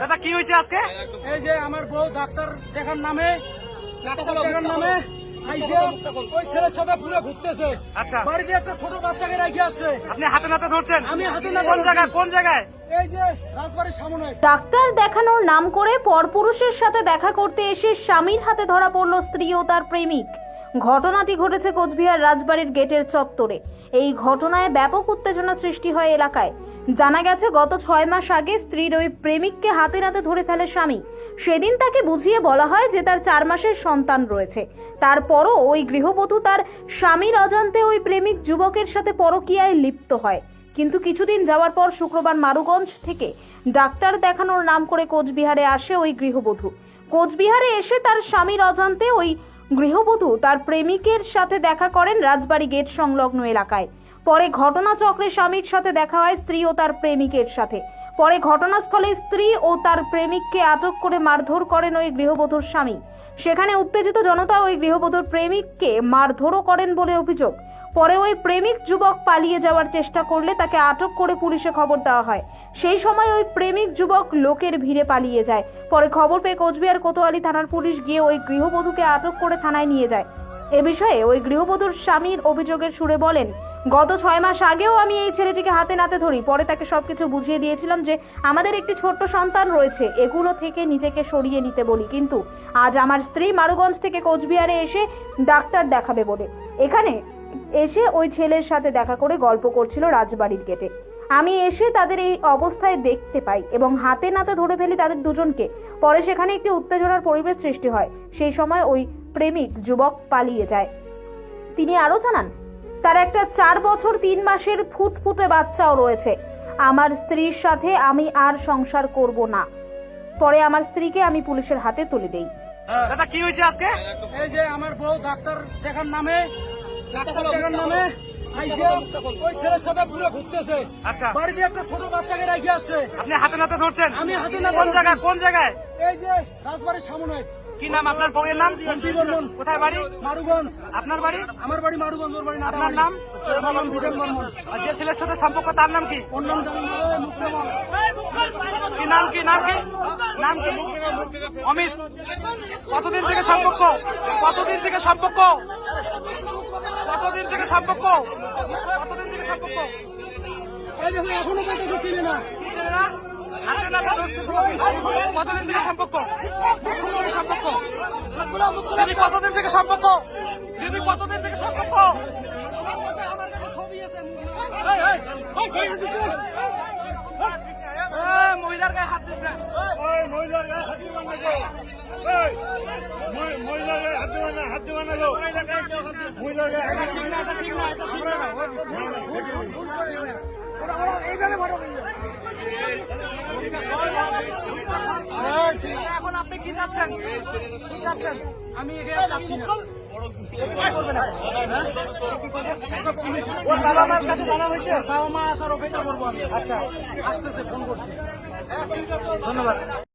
দাদা কি হয়েছে আজকে? এই যে আমার বউ ডাক্তার দেখার নামে ডাক্তার দেখার নামে ওই ছেলের সাথে পুরো ঘুরতেছে। আচ্ছা। বাড়িতে একটা ছোট বাচ্চাকে রেখে আসছে। আপনি হাতে নাতে ধরছেন? আমি হাতে নাতে কোন জায়গায়? কোন জায়গায়? এই যে রাজবাড়ির সামনে। ডাক্তার দেখানোর নাম করে পরপুরুষের সাথে দেখা করতে এসে স্বামীর হাতে ধরা পড়ল স্ত্রী ও তার প্রেমিক। ঘটনাটি ঘটেছে কোচবিহার রাজবাড়ির গেটের চত্বরে। এই ঘটনায় ব্যাপক উত্তেজনা সৃষ্টি হয় এলাকায়। জানা গেছে, গত ছয় মাস আগে স্ত্রীর ওই প্রেমিককে হাতে নাতে ধরে ফেলে স্বামী। সেদিন তাকে বুঝিয়ে বলা হয় যে তার চার মাসের সন্তান রয়েছে। তারপরও ওই গৃহবধূ তার স্বামীর অজান্তে ওই প্রেমিক যুবকের সাথে পরকীয়ায় লিপ্ত হয়। কিন্তু কিছুদিন যাওয়ার পর শুক্রবার মারুগঞ্জ থেকে ডাক্তার দেখানোর নাম করে কোচবিহারে আসে ওই গৃহবধূ। কোচবিহারে এসে তার স্বামীর অজান্তে ওই গৃহবধূ তার প্রেমিকের সাথে দেখা করেন রাজবাড়ি গেট সংলগ্ন এলাকায়। পরে ঘটনাচক্রে স্বামীর সাথে দেখা হয় স্ত্রী ও তার প্রেমিকের সাথে। পরে ঘটনাস্থলে স্ত্রী ও তার প্রেমিককে আটক করে মারধর করেন ওই গৃহবধূর স্বামী। সেখানে উত্তেজিত জনতা ওই গৃহবধূর প্রেমিককে মারধরও করেন বলে অভিযোগ। পরে ওই প্রেমিক যুবক পালিয়ে যাওয়ার চেষ্টা করলে তাকে আটক করে পুলিশে খবর দেওয়া হয়। সেই সময় ওই প্রেমিক যুবক লোকের ভিড়ে পালিয়ে যায়। পরে খবর পেয়ে কোচবিহার কোতোয়ালি থানার পুলিশ গিয়ে ওই গৃহবধূকে আটক করে থানায় নিয়ে যায়। এ বিষয়ে ওই গৃহবধূর স্বামীর অভিযোগের সুরে বলেন গত ছয় মাস আগেও আমি এই ছেলেটিকে হাতে নাতে ধরি। পরে তাকে সব কিছু বুঝিয়ে দিয়েছিলাম যে আমাদের একটি ছোট্ট সন্তান রয়েছে, এগুলো থেকে নিজেকে সরিয়ে নিতে বলি। কিন্তু আজ আমার স্ত্রী মারুগঞ্জ থেকে কোচবিহারে এসে ডাক্তার দেখাবে বলে। এখানে এসে ওই ছেলের সাথে দেখা করে গল্প করছিল রাজবাড়ির গেটে। আমি এসে তাদের এই অবস্থায় দেখতে পাই এবং হাতে নাতে ধরে ফেলি তাদের দুজনকে। পরে সেখানে একটি উত্তেজনার পরিবেশ সৃষ্টি হয়। সেই সময় ওই প্রেমিক যুবক পালিয়ে যায়। তিনি আরও জানান তার একটা চার বছর তিন মাসের ফুটফুটে বাচ্চাও রয়েছে। আমার স্ত্রীর সাথে আমি আর সংসার করব না। পরে আমার স্ত্রীকে আমি পুলিশের হাতে তুলে দেই। দাদা কি হয়েছে আজকে? এই যে আমার বউ ডাক্তার দেখার নামে ডাক্তার দেখার নামে ওই ছেলের সাথে পুরো ঘুরতেছে। আচ্ছা। বাড়িতে একটা ছোট বাচ্চাকে রেখে আসছে। আপনি হাতে নাতে ধরছেন? আমি হাতে নাতে কোন জায়গায়? কোন জায়গায়? এই যে রাজবাড়ির সামনে। কি নাম আপনার বউয়ের নাম? বর্মন। কোথায় বাড়ি? মারুগঞ্জ। আপনার বাড়ি? আমার বাড়ি মারুগঞ্জ ওর বাড়ি আপনার নাম? বর্মন। আর যে ছেলের সাথে সম্পর্ক তার নাম কি? ওর নাম জানি কি নাম কি? নাম কি? নাম কি? অমিত। কতদিন থেকে সম্পর্ক? কতদিন থেকে সম্পর্ক? কতদিন থেকে সম্পর্ক? কতদিন থেকে সম্পর্ক? এখনও পর্যন্ত চিনি না। কতদিন থেকে সম্পর্ক? সম্পর্ক। দিদি কতদিন থেকে সম্পর্ক? দিদি কতদিন থেকে সম্পর্ক? এই, এই, এই, গায়ে হাত। এই, মহিলার গায়ে হাত দিস না। এখন আপনি কি চাচ্ছেন কি চাচ্ছেন আমি এটা চাচ্ছি না। ওর বাবা মার কাছে জানা হয়েছে? বাবা মা আসার অপেক্ষা করব আমি। আচ্ছা আসতেছে ফোন করছি। ধন্যবাদ।